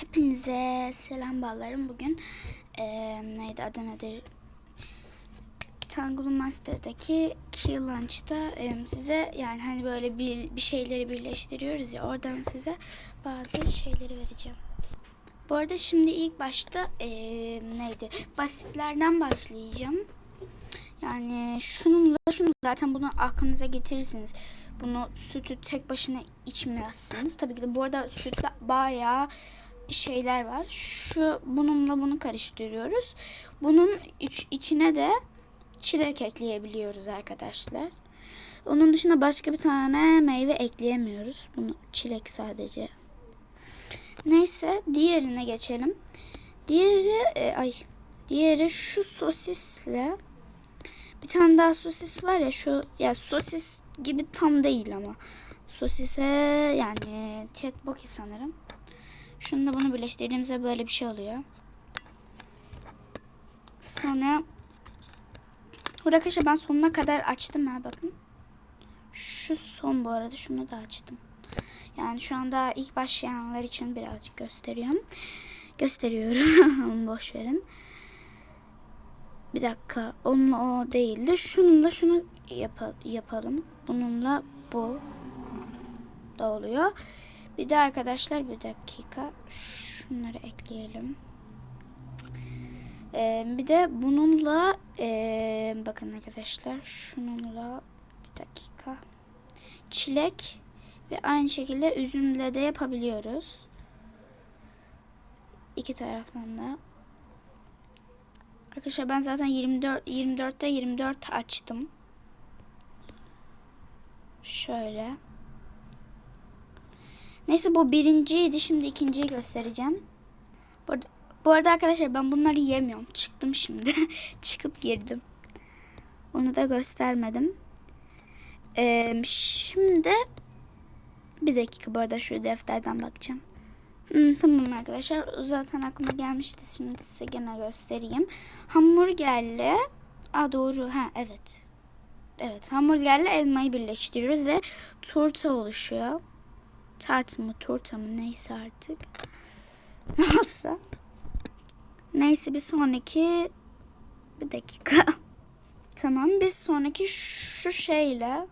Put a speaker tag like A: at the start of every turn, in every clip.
A: Hepinize selam ballarım. Bugün eee, neydi adı nedir? Tangle Master'daki Key Launch'ta eee, size yani hani böyle bir, bir şeyleri birleştiriyoruz ya oradan size bazı şeyleri vereceğim. Bu arada şimdi ilk başta eee, neydi? Basitlerden başlayacağım. Yani şununla şunu zaten bunu aklınıza getirirsiniz. Bunu sütü tek başına içmezsiniz. Tabii ki de bu arada sütte bayağı şeyler var. Şu bununla bunu karıştırıyoruz. Bunun iç- içine de çilek ekleyebiliyoruz arkadaşlar. Onun dışında başka bir tane meyve ekleyemiyoruz. Bunu çilek sadece. Neyse diğerine geçelim. Diğeri e, ay diğeri şu sosisle bir tane daha sosis var ya şu ya sosis gibi tam değil ama sosise yani tteokbokki sanırım. Şunu da bunu birleştirdiğimizde böyle bir şey oluyor. Sonra burada arkadaşlar ben sonuna kadar açtım ha bakın. Şu son bu arada şunu da açtım. Yani şu anda ilk başlayanlar için birazcık gösteriyorum. Gösteriyorum. Boş verin. Bir dakika. Onunla o değildi. Şununla şunu yapa- yapalım. Bununla bu da oluyor. Bir de arkadaşlar bir dakika. Şunları ekleyelim. Ee, bir de bununla ee, bakın arkadaşlar şununla bir dakika. Çilek ve aynı şekilde üzümle de yapabiliyoruz. İki taraftan da. Arkadaşlar ben zaten 24 24'te 24 açtım. Şöyle. Neyse bu birinciydi. Şimdi ikinciyi göstereceğim. Bu arada, bu arada arkadaşlar ben bunları yemiyorum. Çıktım şimdi. Çıkıp girdim. Onu da göstermedim. Ee, şimdi bir dakika bu arada şu defterden bakacağım. Hmm, tamam arkadaşlar zaten aklıma gelmişti şimdi size gene göstereyim. Hamburgerle Aa doğru ha evet. Evet hamburgerle elmayı birleştiriyoruz ve turta oluşuyor. Tart mı turta neyse artık. Nasıl? Neyse bir sonraki bir dakika. Tamam bir sonraki şu şeyle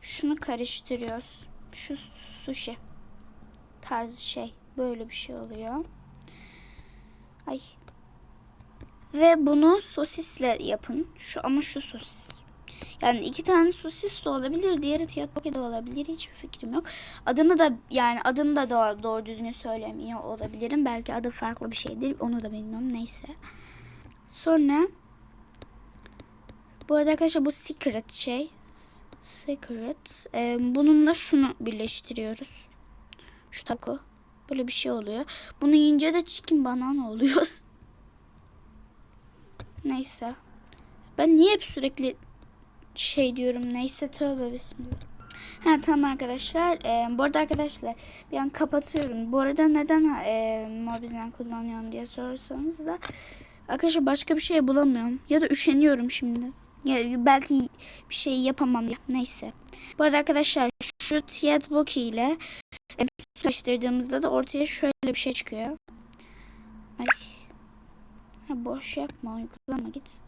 A: şunu karıştırıyoruz. Şu sushi tarzı şey. Böyle bir şey oluyor. Ay. Ve bunu sosisle yapın. Şu ama şu sosis. Yani iki tane sosis de olabilir. Diğeri tiyatro de olabilir. Hiçbir fikrim yok. Adını da yani adını da doğru, doğru düzgün söylemiyor olabilirim. Belki adı farklı bir şeydir. Onu da bilmiyorum. Neyse. Sonra bu arada arkadaşlar bu secret şey. Secret. Ee, bununla şunu birleştiriyoruz. Şu taco. Böyle bir şey oluyor. Bunu yiyince de chicken banana oluyor. Neyse. Ben niye hep sürekli şey diyorum. Neyse tövbe bismillah. Ha tamam arkadaşlar. Ee, bu arada arkadaşlar bir an kapatıyorum. Bu arada neden e, Mobizen kullanıyorum diye sorarsanız da arkadaşlar başka bir şey bulamıyorum. Ya da üşeniyorum şimdi. Ya belki bir şey yapamam ya. Neyse. Bu arada arkadaşlar şu Tiyatboki ile karıştırdığımızda da ortaya şöyle bir şey çıkıyor. Ay. Ha, boş yapma uygulama git.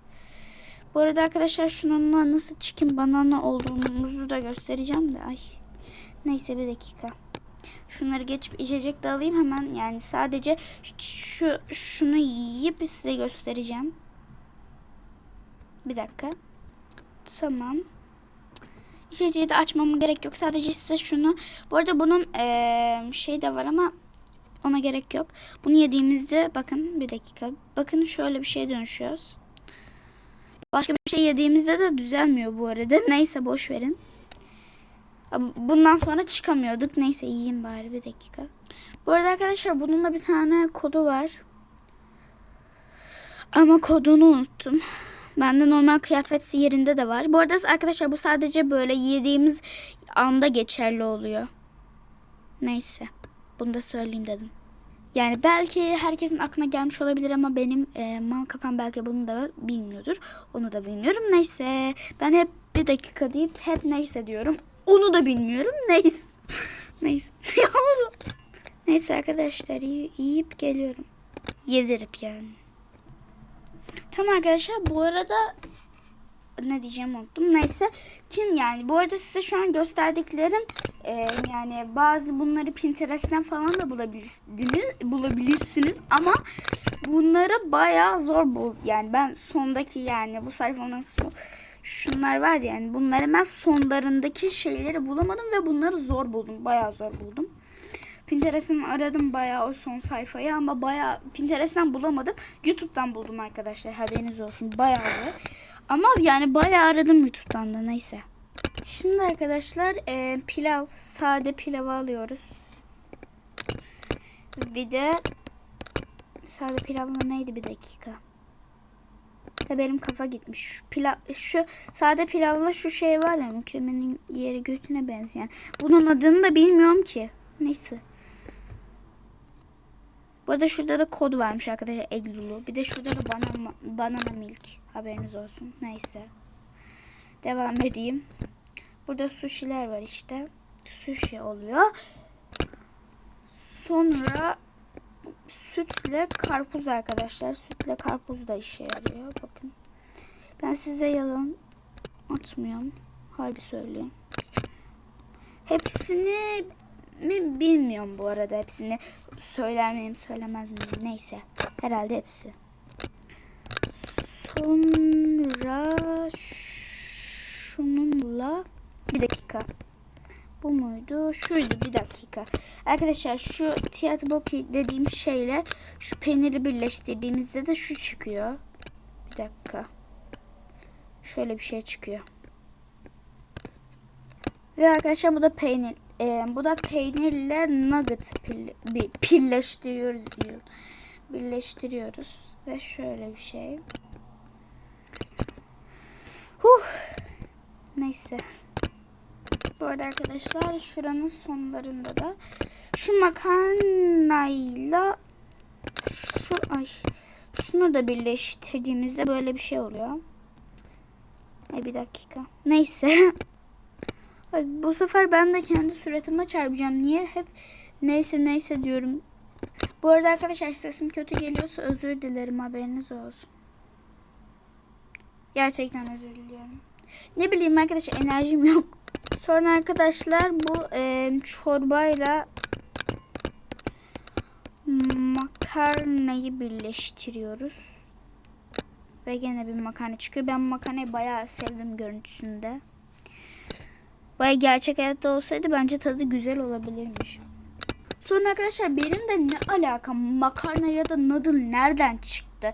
A: Bu arada arkadaşlar şununla nasıl chicken banana olduğumuzu da göstereceğim de. Ay. Neyse bir dakika. Şunları geçip içecek de alayım hemen. Yani sadece şu şunu yiyip size göstereceğim. Bir dakika. Tamam. İçeceği de açmama gerek yok. Sadece size şunu. Bu arada bunun ee, şey de var ama ona gerek yok. Bunu yediğimizde bakın bir dakika. Bakın şöyle bir şey dönüşüyoruz. Başka bir şey yediğimizde de düzelmiyor bu arada. Neyse boş verin. Bundan sonra çıkamıyorduk. Neyse yiyeyim bari bir dakika. Bu arada arkadaşlar bununla bir tane kodu var. Ama kodunu unuttum. Bende normal kıyafet yerinde de var. Bu arada arkadaşlar bu sadece böyle yediğimiz anda geçerli oluyor. Neyse. Bunu da söyleyeyim dedim. Yani belki herkesin aklına gelmiş olabilir ama benim e, mal kafam belki bunu da bilmiyordur. Onu da bilmiyorum. Neyse. Ben hep bir dakika deyip hep neyse diyorum. Onu da bilmiyorum. Neyse. neyse. Neyse arkadaşlar yi- yiyip geliyorum. Yedirip yani. Tamam arkadaşlar bu arada ne diyeceğim unuttum. Neyse kim yani bu arada size şu an gösterdiklerim e, yani bazı bunları Pinterest'ten falan da bulabilirsiniz, bulabilirsiniz ama bunları bayağı zor bul. Yani ben sondaki yani bu sayfanın son, şunlar var yani bunları ben sonlarındaki şeyleri bulamadım ve bunları zor buldum. Bayağı zor buldum. Pinterest'ten aradım bayağı o son sayfayı ama bayağı Pinterest'ten bulamadım. YouTube'dan buldum arkadaşlar haberiniz olsun. Bayağı zor. Ama yani bayağı aradım YouTube'dan da neyse. Şimdi arkadaşlar e, pilav, sade pilavı alıyoruz. Bir de sade pilavla neydi bir dakika. Ve benim kafa gitmiş. Şu pilav, şu sade pilavla şu şey var ya mükremenin yeri götüne benzeyen. Bunun adını da bilmiyorum ki. Neyse. Bu arada şurada da kod varmış arkadaşlar Eglulu. Bir de şurada da banana, banana milk. Haberiniz olsun. Neyse. Devam edeyim. Burada sushi'ler var işte. Sushi oluyor. Sonra sütle karpuz arkadaşlar. Sütle karpuz da işe yarıyor. Bakın. Ben size yalan atmıyorum. Harbi söyleyeyim. Hepsini mi bilmiyorum bu arada hepsini söyler miyim söylemez miyim neyse herhalde hepsi sonra şununla bir dakika bu muydu şuydu bir dakika arkadaşlar şu tiyatboki dediğim şeyle şu peyniri birleştirdiğimizde de şu çıkıyor bir dakika şöyle bir şey çıkıyor ve arkadaşlar bu da peynir. Ee, bu da peynirle nugget pil, bir, birleştiriyoruz diyor. Birleştiriyoruz. Ve şöyle bir şey. Huh. Neyse. Bu arada arkadaşlar şuranın sonlarında da şu makarnayla şu ay şunu da birleştirdiğimizde böyle bir şey oluyor. Ay bir dakika. Neyse. Bak bu sefer ben de kendi suratıma çarpacağım. Niye hep neyse neyse diyorum. Bu arada arkadaşlar sesim kötü geliyorsa özür dilerim haberiniz olsun. Gerçekten özür diliyorum. Ne bileyim arkadaşlar enerjim yok. Sonra arkadaşlar bu e, çorbayla makarnayı birleştiriyoruz. Ve gene bir makarna çıkıyor. Ben makarnayı bayağı sevdim görüntüsünde. Baya gerçek hayatta olsaydı bence tadı güzel olabilirmiş. Sonra arkadaşlar benim de ne alaka makarna ya da noodle nereden çıktı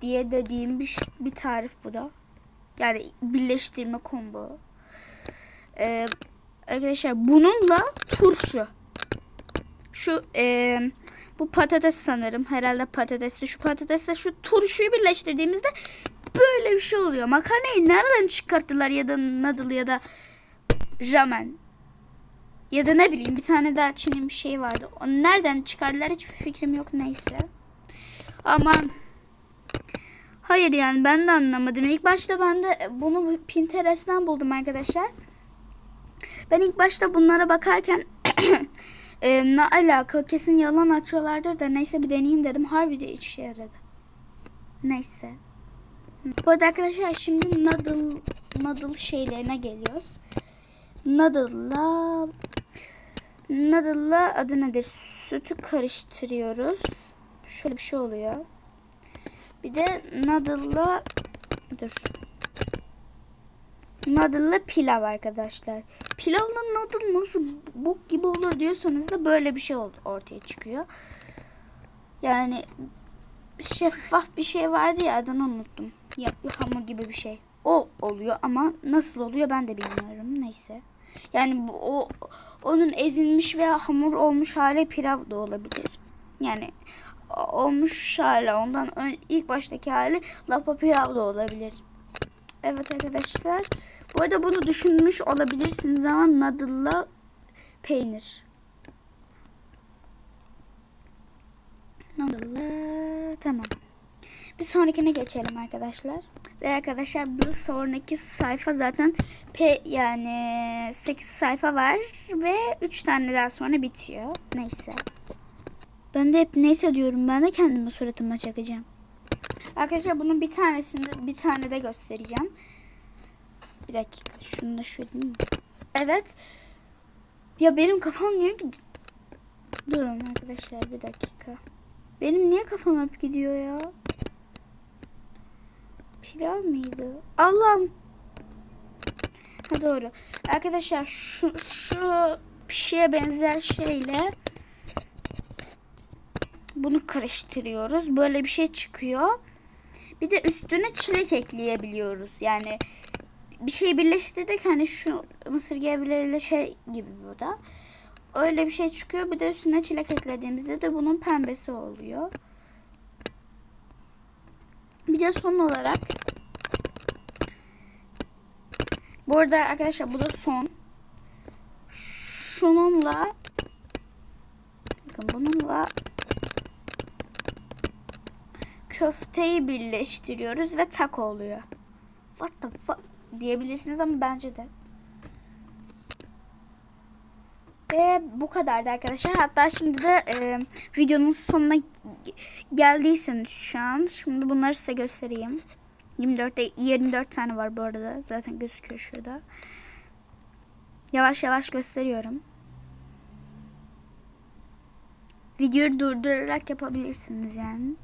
A: diye dediğim bir, bir tarif bu da. Yani birleştirme combo. Ee, arkadaşlar bununla turşu. Şu e, bu patates sanırım. Herhalde patatesli. Şu patatesle şu turşuyu birleştirdiğimizde böyle bir şey oluyor. Makarnayı nereden çıkarttılar ya da noodle ya da ramen. Ya da ne bileyim bir tane daha Çin'in bir şey vardı. Onu nereden çıkardılar hiçbir fikrim yok neyse. Aman. Hayır yani ben de anlamadım. İlk başta ben de bunu Pinterest'ten buldum arkadaşlar. Ben ilk başta bunlara bakarken e, ne alaka kesin yalan atıyorlardır da neyse bir deneyeyim dedim. Harbi de işe yaradı. Neyse. Bu arada arkadaşlar şimdi noodle, noodle şeylerine geliyoruz. Noodle'la Noodle'la adı nedir? Sütü karıştırıyoruz. Şöyle bir şey oluyor. Bir de noodle'la dur. Noodle'la pilav arkadaşlar. Pilavla noodle nasıl bok gibi olur diyorsanız da böyle bir şey ortaya çıkıyor. Yani şeffaf bir şey vardı ya adını unuttum. Ya, hamur gibi bir şey. O oluyor ama nasıl oluyor ben de bilmiyorum. Neyse. Yani bu, o onun ezilmiş veya hamur olmuş hali pilav da olabilir. Yani olmuş hali ondan ön, ilk baştaki hali lapa pilav da olabilir. Evet arkadaşlar. Bu arada bunu düşünmüş olabilirsiniz ama noodle'la peynir. Noodle'la tamam. Bir sonrakine geçelim arkadaşlar. Ve arkadaşlar bu sonraki sayfa zaten P yani 8 sayfa var ve 3 tane daha sonra bitiyor. Neyse. Ben de hep neyse diyorum. Ben de kendimi suratıma çakacağım. Arkadaşlar bunun bir tanesini bir tane de göstereceğim. Bir dakika. Şunu da şöyle mi? Evet. Ya benim kafam niye. Durun arkadaşlar bir dakika. Benim niye kafam hep gidiyor ya? Pilav mıydı? Allah'ım. Ha doğru. Arkadaşlar şu şu pişiye benzer şeyle bunu karıştırıyoruz. Böyle bir şey çıkıyor. Bir de üstüne çilek ekleyebiliyoruz. Yani bir şey birleştirdik hani şu mısır gevreğiyle şey gibi bu da. Öyle bir şey çıkıyor. Bir de üstüne çilek eklediğimizde de bunun pembesi oluyor. Bir de son olarak bu arada arkadaşlar bu da son. Şununla bakın bununla köfteyi birleştiriyoruz ve taco oluyor. What the fuck diyebilirsiniz ama bence de. Ve bu kadardı arkadaşlar. Hatta şimdi de e, videonun sonuna geldiyseniz şu an. Şimdi bunları size göstereyim. 24 24 tane var bu arada. Zaten gözüküyor şurada. Yavaş yavaş gösteriyorum. Videoyu durdurarak yapabilirsiniz yani.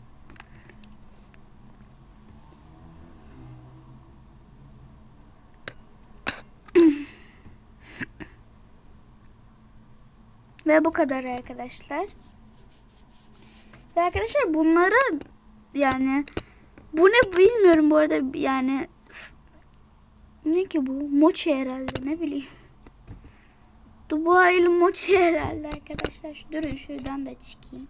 A: Ve bu kadar arkadaşlar. Ve arkadaşlar bunları yani bu ne bilmiyorum bu arada yani ne ki bu? Mochi herhalde ne bileyim. Dubai'li mochi herhalde arkadaşlar. Durun şuradan da çıkayım.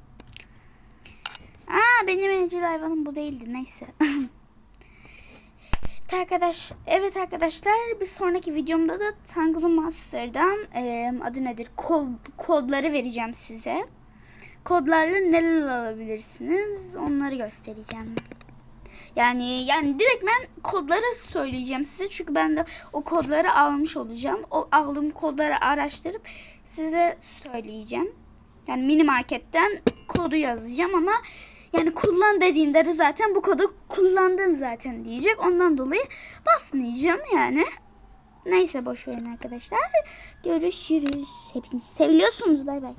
A: Aa benim evcil hayvanım bu değildi neyse. Arkadaş, evet arkadaşlar bir sonraki videomda da Tangle Master'dan e, adı nedir kod, kodları vereceğim size. Kodlarla neler alabilirsiniz onları göstereceğim. Yani yani direkt ben kodları söyleyeceğim size çünkü ben de o kodları almış olacağım. O aldığım kodları araştırıp size söyleyeceğim. Yani mini marketten kodu yazacağım ama yani kullan dediğimde de zaten bu kodu kullandın zaten diyecek. Ondan dolayı basmayacağım yani. Neyse boş verin arkadaşlar. Görüşürüz. Hepinizi seviyorsunuz. Bay bay.